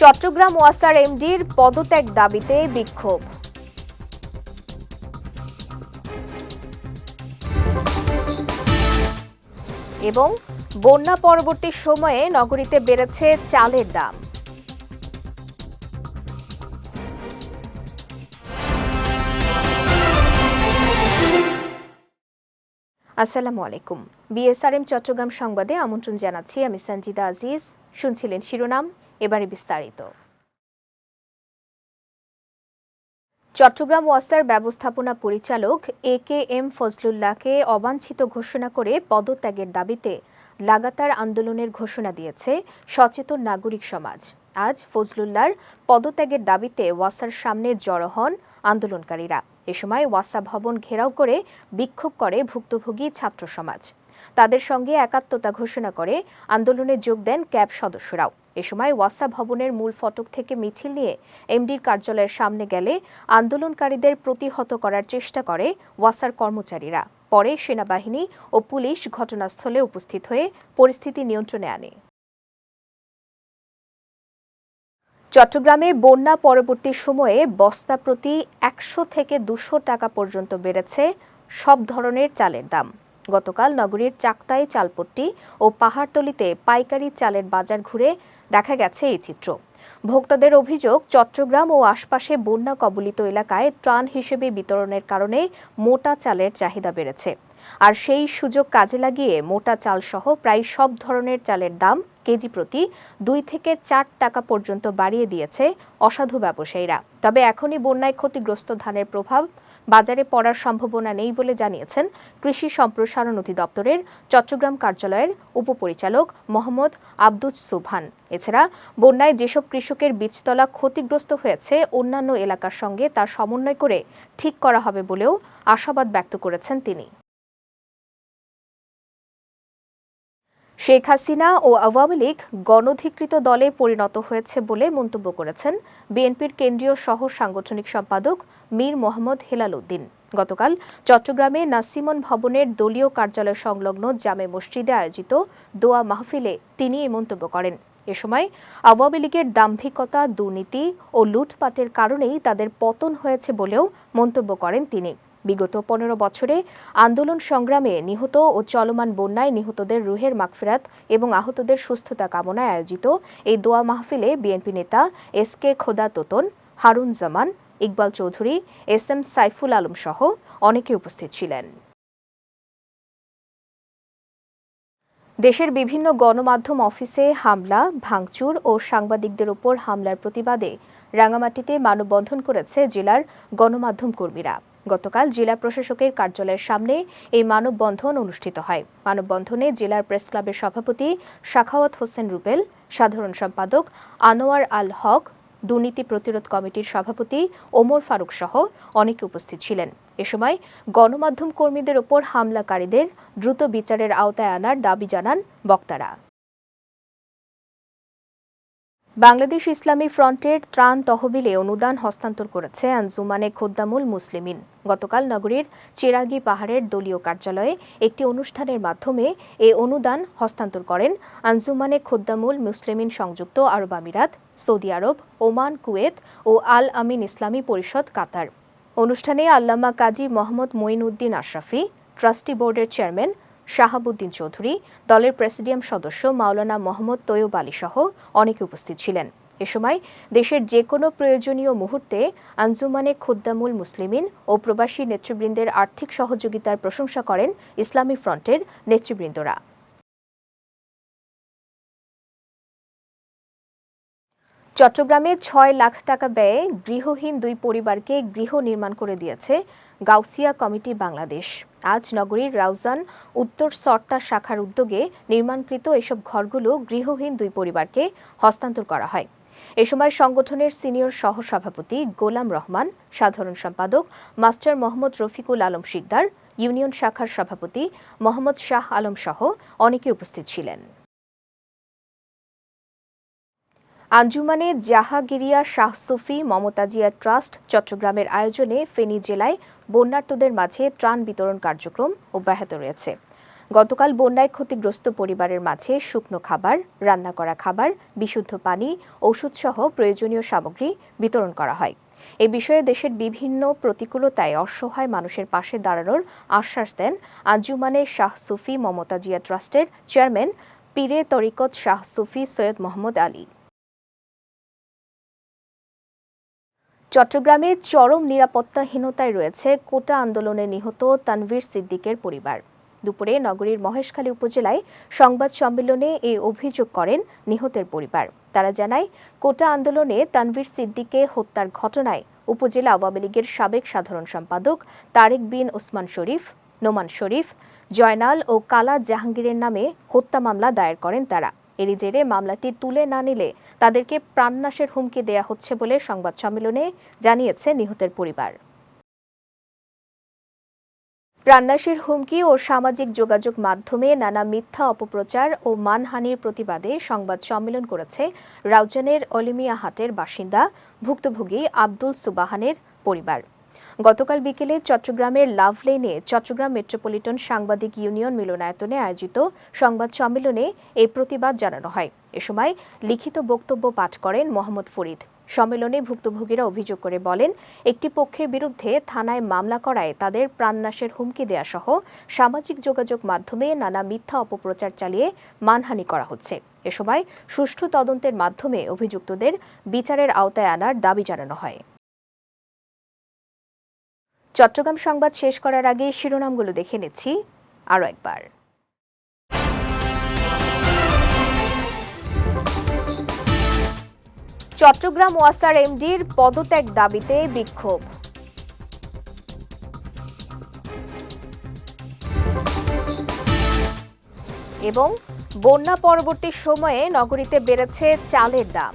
চট্টগ্রাম ওয়াসার এমডির পদত্যাগ দাবিতে বিক্ষোভ। এবং বন্যা পরবর্তী সময়ে নগরীতে বেড়েছে চালের দাম। আসসালামু আলাইকুম। বিএসআরএম চট্টগ্রাম সংবাদে আমন্ত্রণ জানাচ্ছি আমি সঞ্জিদা আজিজ। শুনছিলেন শিরোনাম। এবারে বিস্তারিত। চট্টগ্রাম ওয়াসার ব্যবস্থাপনা পরিচালক এ কে এম ফজলুল্লাহকে অবাঞ্ছিত ঘোষণা করে পদত্যাগের দাবিতে লাগাতার আন্দোলনের ঘোষণা দিয়েছে সচেতন নাগরিক সমাজ। আজ ফজলুল্লাহর পদত্যাগের দাবিতে ওয়াসার সামনে জড়ো হন আন্দোলনকারীরা। এ সময় ওয়াসা ভবন ঘেরাও করে বিক্ষোভ করে ভুক্তভোগী ছাত্র সমাজ। তাদের সঙ্গে একাত্মতা ঘোষণা করে আন্দোলনে যোগ দেন ক্যাব সদস্যরাও। এ সময় ওয়াসা ভবনের মূল ফটক থেকে মিছিল নিয়ে এমডির কার্যালয়ের সামনে গেলে আন্দোলনকারীদের প্রতিহত করার চেষ্টা করে ওয়াসার কর্মচারীরা। পরে সেনাবাহিনী ও পুলিশ ঘটনাস্থলে উপস্থিত হয়ে পরিস্থিতি নিয়ন্ত্রণে আনে। চট্টগ্রামে বন্যা পরবর্তী সময়ে বস্তা প্রতি একশো থেকে দুশো টাকা পর্যন্ত বেড়েছে সব ধরনের চালের দাম। গতকাল নগরীর চাকতাই চালপট্টি ও পাহাড়তলিতে পাইকারি চালের বাজার ঘুরে দেখা গেছে এই চিত্র। ভোক্তাদের অভিযোগ, চট্টগ্রাম ও আশপাশে বন্যা কবলিত এলাকায় ত্রাণ হিসেবে বিতরণের কারণে মোটা চালের চাহিদা বেড়েছে। আর সেই সুযোগ কাজে লাগিয়ে মোটা চাল সহ প্রায় সব ধরনের চালের দাম কেজি প্রতি দুই থেকে চার টাকা পর্যন্ত বাড়িয়ে দিয়েছে অসাধু ব্যবসায়ীরা। তবে এখনই বন্যায় ক্ষতিগ্রস্ত ধানের প্রভাব বাজারে পড়ার সম্ভাবনা নেই বলে জানিয়েছেন কৃষি সম্প্রসারণ অধিদপ্তরের চট্টগ্রাম কার্যালয়ের উপপরিচালক মোহাম্মদ আব্দুজ সুবহান। এছাড়া বন্যায় যেসব কৃষকের বীজতলা ক্ষতিগ্রস্ত হয়েছে, অন্যান্য এলাকার সঙ্গে তার সমন্বয় করে ঠিক করা হবে বলেও আশাবাদ ব্যক্ত করেছেন তিনি। শেখ হাসিনা ও আওয়ামী লীগ গণধিকৃত দলে পরিণত হয়েছে বলে মন্তব্য করেছেন বিএনপির কেন্দ্রীয় সহ সাংগঠনিক সম্পাদক মীর মোহাম্মদ হেলাল উদ্দিন। গতকাল চট্টগ্রামে নাসিমন ভবনের দলীয় কার্যালয় সংলগ্ন জামে মসজিদে আয়োজিত দোয়া মাহফিলে তিনি এই মন্তব্য করেন। এ সময় আওয়ামী লীগের দাম্ভিকতা, দুর্নীতি ও লুটপাটের কারণেই তাদের পতন হয়েছে বলেও মন্তব্য করেন তিনি। বিগত পনেরো বছরে আন্দোলন সংগ্রামে নিহত ও চলমান বন্যায় নিহতদের রুহের মাগফিরাত এবং আহতদের সুস্থতা কামনায় আয়োজিত এই দোয়া মাহফিলে বিএনপি নেতা S K Khoda Totan, Harun Zaman, Iqbal Chowdhury, S M Saiful Alam সহ অনেকে উপস্থিত ছিলেন। দেশের বিভিন্ন গণমাধ্যম অফিসে হামলা, ভাঙচুর ও সাংবাদিকদের ওপর হামলার প্রতিবাদে রাঙামাটিতে মানববন্ধন করেছে জেলার গণমাধ্যম কর্মীরা। গতকাল জেলা প্রশাসকের কার্যালয়ের সামনে এই মানববন্ধন অনুষ্ঠিত হয়। মানববন্ধনে জেলার প্রেস ক্লাবের সভাপতি শাখাওয়াত হোসেন রুবেল, সাধারণ সম্পাদক আনোয়ার আল হক, দুর্নীতি প্রতিরোধ কমিটির সভাপতি ওমর ফারুক সহ অনেকে উপস্থিত ছিলেন। এ সময় গণমাধ্যম কর্মীদের ওপর হামলাকারীদের দ্রুত বিচারের আওতায় আনার দাবি জানান বক্তারা। বাংলাদেশ ইসলামী ফ্রন্টের ত্রাণ তহবিলে অনুদান হস্তান্তর করেছে আঞ্জুমানে খোদ্দামুল মুসলিমিন। গতকাল নগরীর চিরাগি পাহাড়ের দলীয় কার্যালয়ে একটি অনুষ্ঠানের মাধ্যমে এ অনুদান হস্তান্তর করেন আঞ্জুমানে খোদ্দামুল মুসলিমিন সংযুক্ত আরব আমিরাত, সৌদি আরব, ওমান, কুয়েত ও আল আমিন ইসলামী পরিষদ, কাতার। অনুষ্ঠানে আল্লামা কাজী মোহাম্মদ মঈন উদ্দিন আশরাফি, ট্রাস্টি বোর্ডের চেয়ারম্যান শাহাবুদ্দিন চৌধুরী, দলের প্রেসিডিয়াম সদস্য মাওলানা মোহাম্মদ তৈয়ব আলী সহ অনেকে উপস্থিত ছিলেন। এ সময় দেশের যে কোনো প্রয়োজনীয় মুহূর্তে আঞ্জুমানে খুদ্দামুল মুসলিমিন ও প্রবাসী নেতৃবৃন্দের আর্থিক সহযোগিতার প্রশংসা করেন ইসলামী ফ্রন্টের নেতৃবৃন্দরা। চট্টগ্রামে ছয় লাখ টাকা ব্যয়ে গৃহহীন দুই পরিবারকে গৃহ নির্মাণ করে দিয়েছে গাউসিয়া কমিটি বাংলাদেশ। আজ নগরীর রাউজান উত্তর সর্তা শাখার উদ্যোগে নির্মাণকৃত এসব ঘরগুলো গৃহহীন দুই পরিবারকে হস্তান্তর করা হয়। এ সময় সংগঠনের সিনিয়র সহ সভাপতি গোলাম রহমান, সাধারণ সম্পাদক মাস্টার মোহাম্মদ রফিকুল আলম শিকদার, ইউনিয়ন শাখার সভাপতি মোহাম্মদ শাহ আলম সহ অনেকে উপস্থিত ছিলেন। আঞ্জুমানে জাহাগিরিয়া শাহ সুফি মমতাজিয়া ট্রাস্ট চট্টগ্রামের আয়োজনে ফেনী জেলায় বন্যার্তদের মাঝে ত্রাণ বিতরণ কার্যক্রম অব্যাহত রয়েছে। গতকাল বন্যায় ক্ষতিগ্রস্ত পরিবারের মাঝে শুকনো খাবার, রান্না করা খাবার, বিশুদ্ধ পানি, ওষুধসহ প্রয়োজনীয় সামগ্রী বিতরণ করা হয়। এ বিষয়ে দেশের বিভিন্ন প্রতিকূলতায় অসহায় মানুষের পাশে দাঁড়ানোর আশ্বাস দেন আঞ্জুমানে শাহ সুফি মমতা জিয়া ট্রাস্টের চেয়ারম্যান পীরে তরিকত শাহ সুফি সৈয়দ মোহাম্মদ আলী। চট্টগ্রামে চরম নিরাপত্তাহীনতায় রয়েছে কোটা আন্দোলনে নিহত তানভীর সিদ্দিকের পরিবার। দুপুরে নগরীর মহেশখালী উপজেলায় সংবাদ সম্মেলনে এই অভিযোগ করেন নিহতের পরিবার। তারা জানায়, কোটা আন্দোলনে তানভীর সিদ্দিকে হত্যার ঘটনায় উপজেলা আওয়ামী লীগের সাবেক সাধারণ সম্পাদক তারেক বিন ওসমান শরীফ, নোমান শরীফ, জয়নাল ও কালা জাহাঙ্গীরের নামে হত্যা মামলা দায়ের করেন তারা। এরই জেরে মামলাটি তুলে না নিলে তাদেরকে প্রাণনাশের হুমকি দেয়া হচ্ছে বলে সংবাদ সম্মেলনে জানিয়েছে নিহতের পরিবার। প্রাণনাশের হুমকি ও সামাজিক যোগাযোগ মাধ্যমে নানা মিথ্যা অপপ্রচার ও মানহানির প্রতিবাদে সংবাদ সম্মেলন করেছে রাউজানের অলিমিয়া হাটের বাসিন্দা, ভুক্তভোগী আব্দুল সুবাহানের পরিবার। গতকাল বিকেলে চট্টগ্রামের লাভলেনে চট্টগ্রাম মেট্রোপলিটন সাংবাদিক ইউনিয়ন মিলনায়তনে আয়োজিত সংবাদ সম্মেলনে এই প্রতিবাদ জানানো হয়। এ সময় লিখিত বক্তব্য পাঠ করেন মোহাম্মদ ফরিদ। সম্মেলনে ভুক্তভোগীরা অভিযোগ করে বলেন, একটি পক্ষের বিরুদ্ধে থানায় মামলা করায় তাদের প্রাণনাশের হুমকি দেয়া সহ সামাজিক যোগাযোগ মাধ্যমে নানা মিথ্যা অপপ্রচার চালিয়ে মানহানি করা হচ্ছে। এ সময় সুষ্ঠু তদন্তের মাধ্যমে অভিযুক্তদের বিচারের আওতায় আনার দাবি জানানো হয়। চট্টগ্রাম সংবাদ শেষ করার আগে শিরোনামগুলো দেখে নিচ্ছি। আরও একবার। চট্টগ্রাম ওয়াসার এমডির পদত্যাগ দাবিতে বিক্ষোভ। এবং বন্যা পরবর্তী সময়ে নগরীতে বেড়েছে চালের দাম।